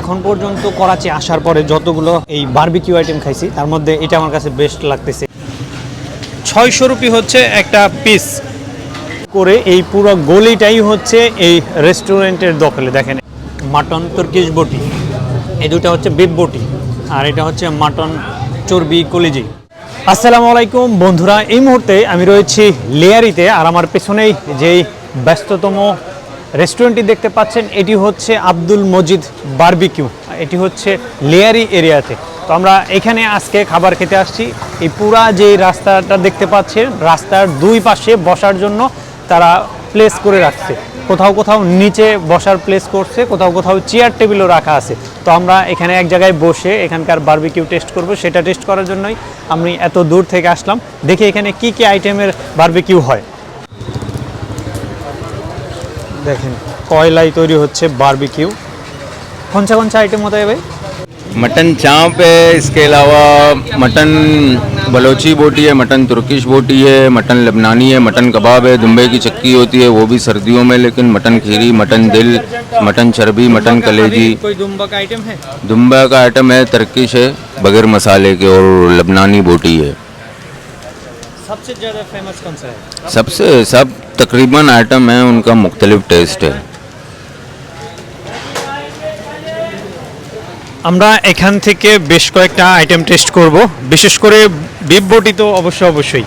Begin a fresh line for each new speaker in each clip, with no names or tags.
এখন পর্যন্ত করাচি আসার পরে যতগুলো এই বার্বিকিউ আইটেম খাইছি, তার মধ্যে এটা আমার কাছে বেস্ট লাগতেছে। ছয়শো রুপি হচ্ছে একটা পিস করে এই পুরো গলিটাই হচ্ছে এই রেস্টুরেন্টের দখলে, দেখেন। মাটন তুর্কিশ বটি, এই দুটা হচ্ছে বিফ বটি, আর এটা হচ্ছে মাটন চর্বি কলিজি। আসসালামু আলাইকুম বন্ধুরা, এই মুহূর্তে আমি রয়েছি লেয়ারিতে, আর আমার পেছনেই যেই ব্যস্ততম রেস্টুরেন্টটি দেখতে পাচ্ছেন, এটি হচ্ছে আব্দুল মজিদ বার্বিকিউ, এটি হচ্ছে লেয়ারি এরিয়াতে। তো আমরা এখানে আজকে খাবার খেতে আসছি। এই পুরা যে রাস্তাটা দেখতে পাচ্ছেন, রাস্তার দুই পাশে বসার জন্য তারা প্লেস করে রাখছে। কোথাও কোথাও নিচে বসার প্লেস করছে, কোথাও কোথাও চেয়ার টেবিলও রাখা আছে। তো আমরা এখানে এক জায়গায় বসে এখানকার বার্বিকিউ টেস্ট করব, সেটা টেস্ট করার জন্যই আমি এত দূর থেকে আসলাম। দেখি এখানে কি কি আইটেমের বার্বিকিউ হয়। দেখেন কয়লায় তৈরি হচ্ছে বারবিকিউ কোনসা কোনসা আইটেম হতে হবে
मटन चाँप है इसके अलावा मटन बलोची बोटी है मटन तुर्किश बोटी है मटन लबनानी है मटन कबाब है दुम्बे की चक्की होती है वो भी सर्दियों में लेकिन मटन खीरी मटन दिल मटन चर्बी मटन कलेजी
कोई दुम्बा का आइटम है
दुम्बा का आइटम है तर्किश है बगैर मसाले के और लबनानी बोटी है
सबसे ज़्यादा फेमस कौन सा है
सबसे सब तकरीबन आइटम है उनका मुख्तलिफ टेस्ट है
আমরা এখান থেকে বেশ কয়েকটা আইটেম টেস্ট করব বিশেষ করে বিফ বটি তো অবশ্যই অবশ্যই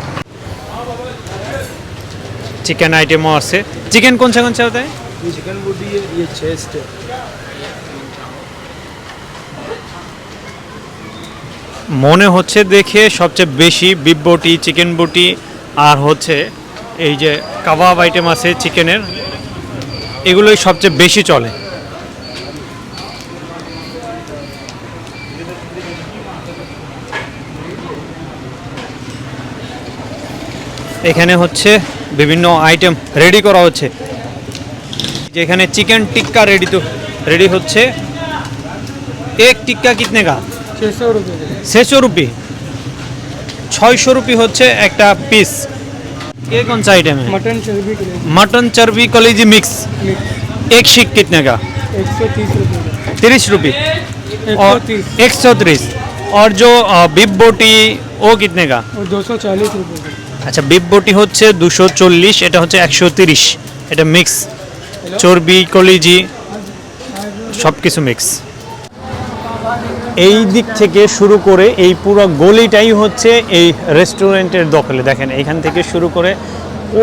চিকেন আইটেমও আছে চিকেন কোন সা কোন সা হতে
चिकन बोटी है ये चेस्ट है
মনে হচ্ছে দেখে সবচেয়ে বেশি বিফ বটি, চিকেন বটি, আর হচ্ছে এই যে কাবাব আইটেম আছে চিকেনের, এগুলোই সবচেয়ে বেশি চলে। এখানে হচ্ছে বিভিন্ন আইটেম রেডি করা হচ্ছে। যেখানে চিকেন টিক্কা রেডি তো, রেডি হচ্ছে। এক টিক্কা কিতনে কা?
छः सौ रुपये का
ছয়শো রুপি ছয়শো রুপি হচ্ছে একটা পিস ये कौन सा आइटम है
मटन चर्बी के लिए
मटन चर्बी कलेजी मिक्स एक शीट कितने का
एक सौ तीस रुपये का
তিরিশ রুপি
एक
और
सौ तीस
एक सौ तीस और जो বিফ बोटी ও কিতনে का
और दो सौ चालीस रुपये का
আচ্ছা বিফ বটি হচ্ছে দুশো চল্লিশ এটা হচ্ছে একশো তিরিশ এটা মিক্স চর্বি কলিজি সব কিছু মিক্স এই দিক থেকে শুরু করে এই পুরো গলিটাই হচ্ছে এই রেস্টুরেন্টের দখলে। দেখেন এইখান থেকে শুরু করে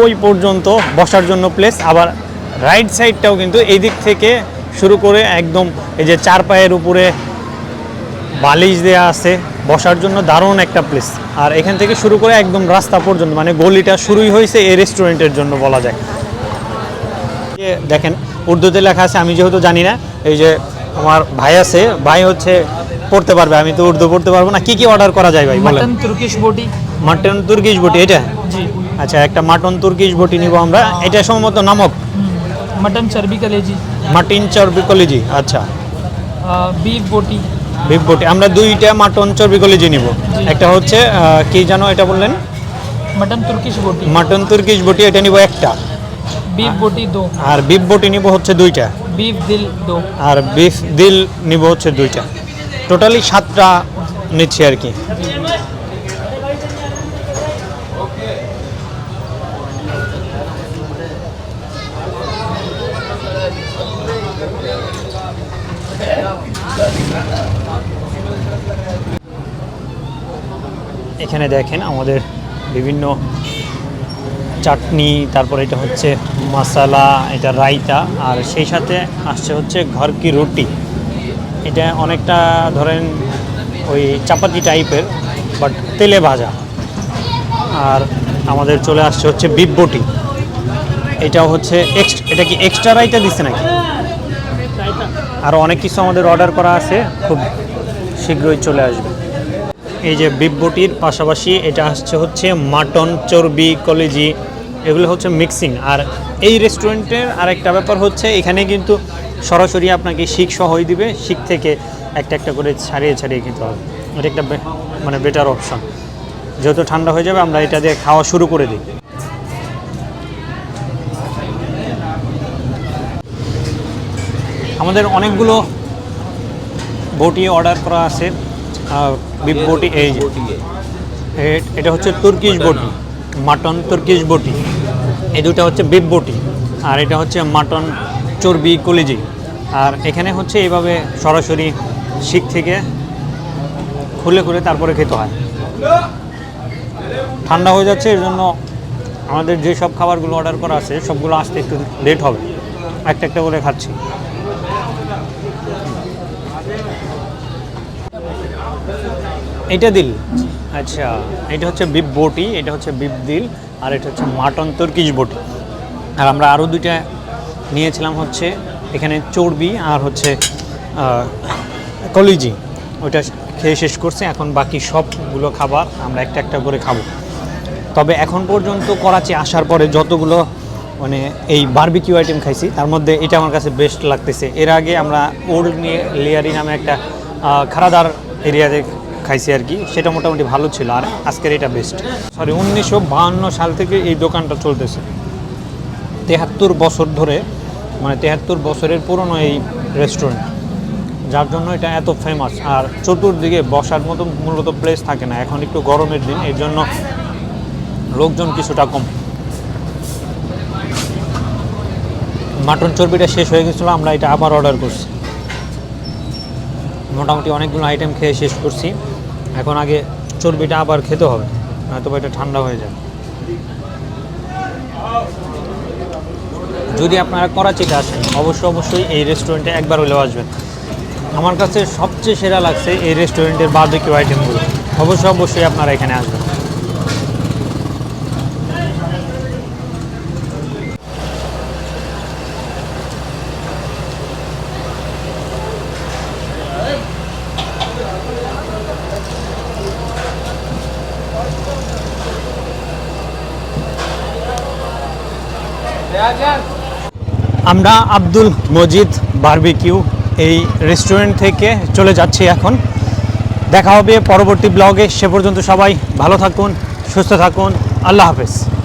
ওই পর্যন্ত বসার জন্য প্লেস আবার রাইট সাইডটাও কিন্তু এই দিক থেকে শুরু করে একদম এই যে চার পায়ের উপরে বালিশ দেয়া আছে, বসার জন্য দারুণ একটা প্লেস আর এখান থেকে শুরু করে একদম রাস্তা পর্যন্ত মানে গলিটা শুরুই হয়েছে এই রেস্টুরেন্টের জন্য বলা যায়। দেখেন, উর্দুতে লেখা আছে, আমি যেহেতু জানি না, এই যে আমার ভাই আছে, ভাই হচ্ছে পড়তে পারবে আমি তো উর্দু পড়তে পারব না। কি কি অর্ডার করা যায় ভাই বলেন।
তুর্কিশ বটি।
মাটন তুর্কিশ বটি এটা?
জি।
আচ্ছা একটা মাটন তুর্কিশ বটি নিব আমরা। এটা সম্ভবত নামক?
মাটন চর্বি কলেজি।
মাটন চর্বি কলেজি আচ্ছা।
বিফ বটি।
বিফ বটি আমরা দুইটা মাটন চর্বি কলেজি নিব। একটা হচ্ছে কি জানো এটা বললেন?
মাটন তুর্কিশ বটি।
মাটন তুর্কিশ বটি এটা নিব একটা।
বিফ বটি দো।
আর বিফ বটি নিব হচ্ছে দুইটা।
বিফ দিল দো।
আর বিফ দিল নিব হচ্ছে দুইটা। টোটালি সাতটা নিচ্ছি আর কি। এখানে দেখেন আমাদের বিভিন্ন চাটনি, তারপর এটা হচ্ছে মশালা, এটা রায়তা, আর সেই সাথে আসছে হচ্ছে ঘর কি রুটি। এটা অনেকটা ধরেন ওই চাপাতি টাইপের বাট তেলে ভাজা। আর আমাদের চলে আসছে হচ্ছে বিফ বটি এটাও হচ্ছে এটা কি এক্সট্রা রাইতা দিচ্ছে নাকি? আর অনেক কিছু আমাদের অর্ডার করা আছে, খুব শীঘ্রই চলে আসবে। এই যে বিফ বটির পাশাপাশি এটা আসছে হচ্ছে মাটন চর্বি কলেজি এগুলো হচ্ছে মিক্সিং আর এই রেস্টুরেন্টের আরেকটা ব্যাপার হচ্ছে, এখানে কিন্তু সরাসরি আপনাকে শিখ সহই দিবে। শিখ থেকে একটা একটা করে ছাড়িয়ে ছাড়িয়ে খেতে হবে। এটা একটা মানে বেটার অপশন যেহেতু ঠান্ডা হয়ে যাবে, আমরা এটা দিয়ে খাওয়া শুরু করে দিই। আমাদের অনেকগুলো বটি অর্ডার করা আছে। বটি, এই এটা হচ্ছে তুর্কিশ বটি, মাটন তুর্কিশ বটি। এই দুটো হচ্ছে বিফ বটি। আর এটা হচ্ছে মাটন চর্বি, কলিজি। আর এখানে হচ্ছে এইভাবে সরাসরি শিখ থেকে খুলে খুলে তারপরে খেতে হয়। ঠান্ডা হয়ে যাচ্ছে, এর জন্য আমাদের যে সব খাবারগুলো অর্ডার করা আছে, সবগুলো আসতে একটু লেট হবে। একটা একটা করে খাচ্ছি। এটা দিল। আচ্ছা এটা হচ্ছে বিফ বটি, এটা হচ্ছে বিপ দিল, আর এটা হচ্ছে মাটন তুর্কিশ বটি। আর আমরা আরও দুইটা নিয়েছিলাম হচ্ছে এখানে চর্বি আর হচ্ছে কলিজি। ওইটা খেয়ে শেষ করছে, এখন বাকি সবগুলো খাবার আমরা একটা একটা করে খাব। তবে এখন পর্যন্ত করাচি আসার পরে যতগুলো মানে এই বারবিকিউ আইটেম খাইছি, তার মধ্যে এটা আমার কাছে বেস্ট লাগতেছে। এর আগে আমরা ওল্ড লেয়ারি নামে একটা খারাদার এরিয়াতে খাইছি আর কি, সেটা মোটামুটি ভালো ছিল, আর আজকের এটা বেস্ট সরি উনিশশো সাল থেকে এই দোকানটা চলতেছে। তেহাত্তর বছর ধরে মানে তেহাত্তর বছরের পুরনো এই রেস্টুরেন্ট যার জন্য এটা এত ফেমাস আর চতুর্দিকে বসার মতো মূলত প্লেস থাকে না। এখন একটু গরমের দিন, এর জন্য লোকজন কিছুটা কম। মাটন চর্বিটা শেষ হয়ে গেছিল, আমরা এটা আবার অর্ডার করছি। মোটামুটি অনেকগুলো আইটেম খেয়ে শেষ করছি। এখন আগে চর্বিটা আবার খেতে হবে নয়তো এটা ঠান্ডা হয়ে যাবে। যদি আপনারা করাচিতে আসেন অবশ্যই অবশ্যই এই রেস্টুরেন্টে একবার হলেও আসবেন। আমার কাছে সবচেয়ে সেরা লাগছে এই রেস্টুরেন্টের বার্বিকিউ আইটেমগুলো অবশ্যই অবশ্যই আপনারা এখানে আসবেন। আমরা আব্দুল মজিদ বার্বিকিউ এই রেস্টুরেন্ট থেকে চলে যাচ্ছি এখন। দেখা হবে পরবর্তী ব্লগে সে পর্যন্ত সবাই ভালো থাকুন, সুস্থ থাকুন। আল্লাহ হাফেজ।